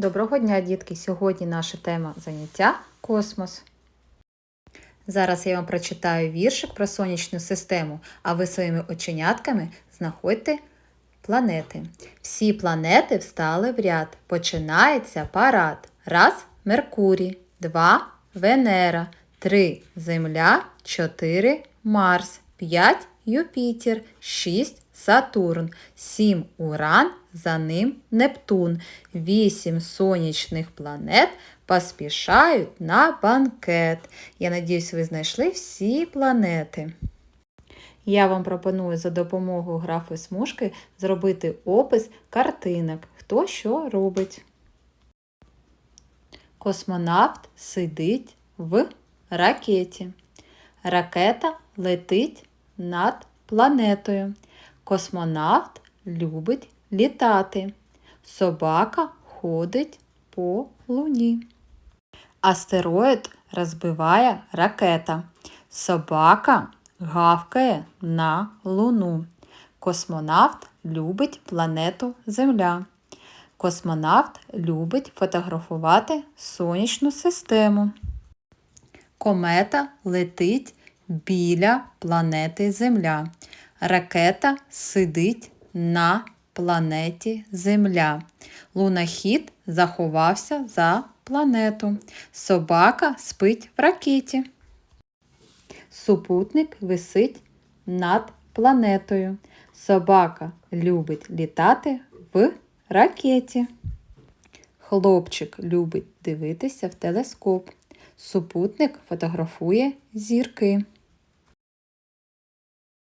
Доброго дня, дітки! Сьогодні наша тема заняття космос. Зараз я вам прочитаю віршик про сонячну систему, а ви своїми оченятками знаходьте планети. Всі планети встали в ряд. Починається парад. Раз Меркурій, два Венера, три Земля, чотири Марс, п'ять Юпітер, шість Сатурн, сім Уран, за ним Нептун, вісім сонячних планет поспішають на банкет. Я надіюсь, ви знайшли всі планети. Я вам пропоную за допомогою графи смужки зробити опис картинок, хто що робить. Космонавт сидить в ракеті. Ракета летить над планетою. Космонавт любить літати. Собака ходить по луні. Астероїд розбиває ракета. Собака гавкає на луну. Космонавт любить планету Земля. Космонавт любить фотографувати сонячну систему. Комета летить біля планети Земля. Ракета сидить на планеті Земля. Лунохід заховався за планету. Собака спить в ракеті. Супутник висить над планетою. Собака любить літати в ракеті. Хлопчик любить дивитися в телескоп. Супутник фотографує зірки.